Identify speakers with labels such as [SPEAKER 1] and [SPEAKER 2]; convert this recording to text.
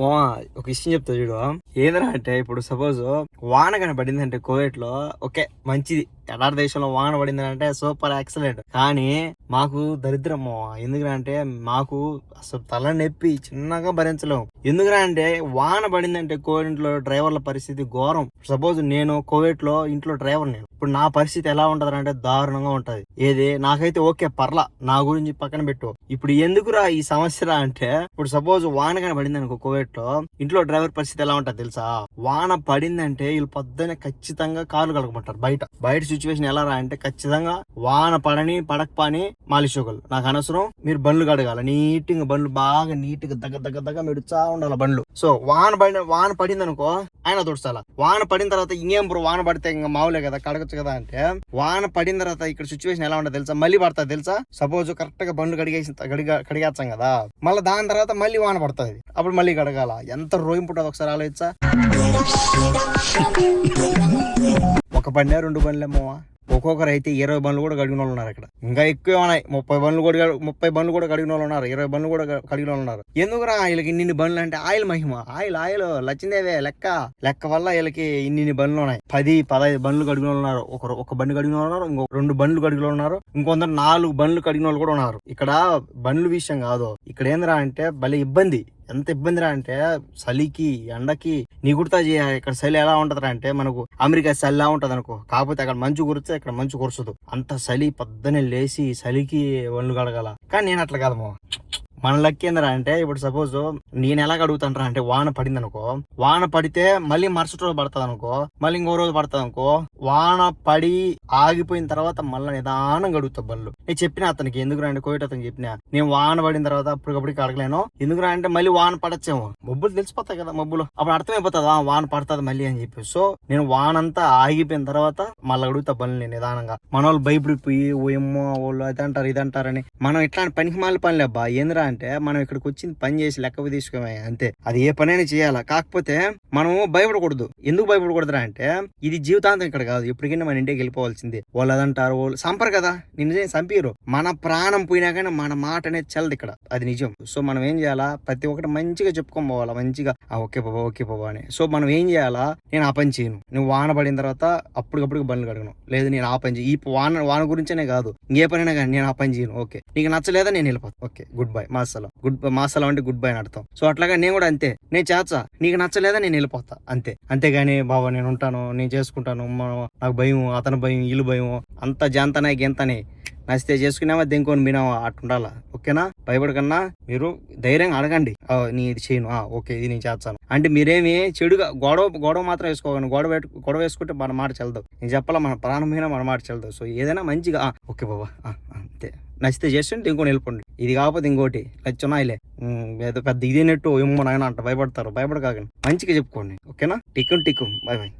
[SPEAKER 1] ఓ, ఒక విషయం చెప్తా చూడు. ఏంద్రా అంటే ఇప్పుడు సపోజ్ వాన కనబడింది పడిందంటే కోవిడ్లో ఓకే మంచిది. ఎడారి దేశంలో వాన పడింది అంటే సూపర్ ఎక్సలెంట్ కానీ మాకు దరిద్రం ఎందుకంటే మాకు అసలు తల నొప్పి చిన్నగా భరించలేము ఎందుకంటే అంటే వాన పడిందంటే కోవిడ్ డ్రైవర్ల పరిస్థితి ఘోరం. సపోజ్ నేను కోవిడ్లో ఇంట్లో డ్రైవర్ నేను. ఇప్పుడు నా పరిస్థితి ఎలా ఉంటది అంటే దారుణంగా ఉంటది. ఏది? నాకైతే ఓకే పర్లా. నా గురించి పక్కన పెట్టు. ఇప్పుడు ఎందుకురా ఈ సమస్య రా అంటే ఇప్పుడు సపోజ్ వాన కానీ పడింది అనుకో కోవిడ్లో ఇంట్లో డ్రైవర్ పరిస్థితి ఎలా ఉంటది తెలుసా? వాన పడిందంటే వీళ్ళు పొద్దునే ఖచ్చితంగా కాలు కడగమంటారు బయట. బయట సిచ్యువేషన్ ఎలా రా అంటే ఖచ్చితంగా వాన పడని పడకపోని మాలిషోకలు నాకు అనవసరం మీరు బండ్లు కడగాల. నీట్గా బండ్లు బాగా నీట్గా దగ్గర దగ్గర దగ్గర మెడుచా ఉండాలి బండ్లు. సో వాన పడిన వాన పడింది అనుకో ఆయన తుడుచాల వాన పడిన తర్వాత ఇంకేం బ్రో వాన పడితే ఇంకా మామూలే కదా కడగచ్చు కదా అంటే వాన పడిన తర్వాత ఇక్కడ సిచ్యువేషన్ ఎలా ఉండదు తెలుసా? మళ్ళీ పడుతుంది తెలుసా? సపోజ్ కరెక్ట్గా బండ్లు కడిగేసి కడిగా కడిగేస్తాం కదా మళ్ళీ దాని తర్వాత మళ్ళీ వాన పడుతుంది. అప్పుడు మళ్ళీ కడగాల. ఎంత రోయింపు ఉంటుంది ఒకసారి ఆలోచించా ఒక బండి రెండు బండ్లేమో ఒక్కొక్కరు అయితే ఇరవై బండ్లు కూడా కడిగిన వాళ్ళు ఉన్నారు ఇక్కడ. ఇంకా ఎక్కువ ఉన్నాయి ముప్పై బండ్లు కూడా ముప్పై బండ్లు కూడా కడిగిన వాళ్ళు ఉన్నారు. ఇరవై బండ్లు కూడా కడిగిన వాళ్ళు ఉన్నారు. ఎందుకురా వీళ్ళకి ఇన్ని బండ్లు అంటే ఆయిల్ మహిమ? ఆయిల్ ఆయిల్ లచ్చిందేవే లెక్క. లెక్క వల్ల వీళ్ళకి ఇన్ని బండ్లు ఉన్నాయి? పది పదహైదు బండ్లు కడిగిన వాళ్ళు ఉన్నారు. ఒకరు ఒక బండి కడిగిన వాళ్ళు ఉన్నారు ఇంకో రెండు బండ్లు కడిగిన వాళ్ళు ఉన్నారు. ఇంకొందరు నాలుగు బండ్లు కడిగిన వాళ్ళు కూడా ఉన్నారు. ఇక్కడ బండ్లు విషయం కాదు. ఇక్కడ ఏందిరా అంటే భలే ఇబ్బంది. ఎంత ఇబ్బందిరా అంటే చలికి ఎండకి నీ కుర్తా చేయాలి ఇక్కడ చలి ఎలా ఉంటది అంటే మనకు అమెరికా చలి ఎలా ఉంటది అనుకో కాకపోతే అక్కడ మంచు కురిస్తే ఇక్కడ మంచు కురసదు. అంత చలి పొద్దునే లేచి చలికి ఒళ్ళు కడగల కానీ నేను అట్లా కాదమ్మా మన లక్ ఏందిరా అంటే ఇప్పుడు సపోజ్ నేను ఎలా అడుగుతాంటారా అంటే వాన పడింది అనుకో వాన పడితే మళ్ళీ మరుసటి రోజు పడుతుంది అనుకో మళ్ళీ ఇంకో రోజు పడుతుంది అనుకో వాన పడి ఆగిపోయిన తర్వాత మళ్ళీ నిదానం అడుగుతా బళ్ళు. నేను చెప్పిన అతనికి ఎందుకు అంటే కోవిడ్ అతనికి చెప్పిన నేను వాన పడిన తర్వాత అప్పటికప్పటికి అడగలేను ఎందుకు అంటే మళ్ళీ వాన పడచ్చేమో. మబ్బులు తెలిసిపోతాయి కదా మబ్బులు. అప్పుడు అర్థమైపోతుంది "ఆ, వాన పడుతుంది మళ్ళీ అని చెప్పి. సో నేను వానంతా ఆగిపోయిన తర్వాత మళ్ళీ అడుగుతా బళ్ళు నేను నిదానంగా. మన వాళ్ళు భయపడిపోయి ఓ ఎమ్మో వాళ్ళు అది అంటారు ఇది అంటారని మనం ఇట్లాంటి పనికి మాలి పనులు అబ్బా. ఏందిరా అంటే మనం ఇక్కడికి వచ్చింది పని చేసి లెక్క తీసుకోమే అంతే. అది ఏ పనైనా చేయాలా? కాకపోతే మనం భయపడకూడదు. ఎందుకు భయపడకూడదురా అంటే ఇది జీవితాంతం ఇక్కడ కాదు. ఎప్పటికైనా మన ఇంటికి వెళ్ళిపోవాల్సిందే. వాళ్ళు అదంటారు వాళ్ళు సంపరు కదా. నిన్ను చంపిరు మన ప్రాణం పోయినా కానీ మన మాట అనేది చల్లదు ఇక్కడ. అది నిజం. సో మనం ఏం చేయాలా? ప్రతి ఒక్కటి మంచిగా చెప్పుకొని పోవాలా. మంచిగా ఓకే బాబా ఓకే బాబా అని. సో మనం ఏం చేయాలా? నేను ఆ పని చేయను. నువ్వు వాన పడిన తర్వాత అప్పటికప్పుడు బండ్లు కడగను. లేదు నేను ఆ పని చేయి ఈ వాన వాన గురించేనే కాదు. ఇంకే పనైనా కానీ నేను ఆ పని చేయను. ఓకే. నీకు నచ్చలేదా? నేను వెళ్ళిపోతాను ఓకే. Good bye. మాసలం. గుడ్ మాసలం అంటే గుడ్ బై అని అర్థం. సో అట్లాగా నేను కూడా అంతే. నేను చేస్తా నీకు నచ్చలేదా నేను వెళ్ళిపోతా. అంతే. అంతేగాని బాబా నేను ఉంటాను నేను చేసుకుంటాను నాకు భయం అతని భయం వీళ్ళు భయం అంత జాంతనే ఎంతనే నచ్చితే చేసుకున్నావా దెంకొని మీనావా అట్టుండాలా ఓకేనా? భయపడకన్నా మీరు ధైర్యంగా అడగండి. నీ ఇది చేయను. ఆ, ఓకే ఇది నేను చేస్తాను. అంటే మీరేమి చెడుగా గొడవ గొడవ మాత్రం వేసుకోకండి. గొడవ గొడవ వేసుకుంటే మన మాట చెల్దాం నేను చెప్పాలా? మన ప్రాణమైన మన మాట చెల్దాం సో ఏదైనా మంచిగా ఓకే బాబా ఆ, అంతే. నచ్చితే చేస్తుంటే ఇంకొని వెళ్ళిపోండి. ఇది కాకపోతే ఇంకోటి. లచ్చున్నాయిలే ఏదో పెద్ద ఇదేనట్టు ఏమో నాయన అంట. భయపడతారు. భయపడకాకండి. మంచిగా చెప్పుకోండి. ఓకేనా? టిక్కు టిక్కు. Bye bye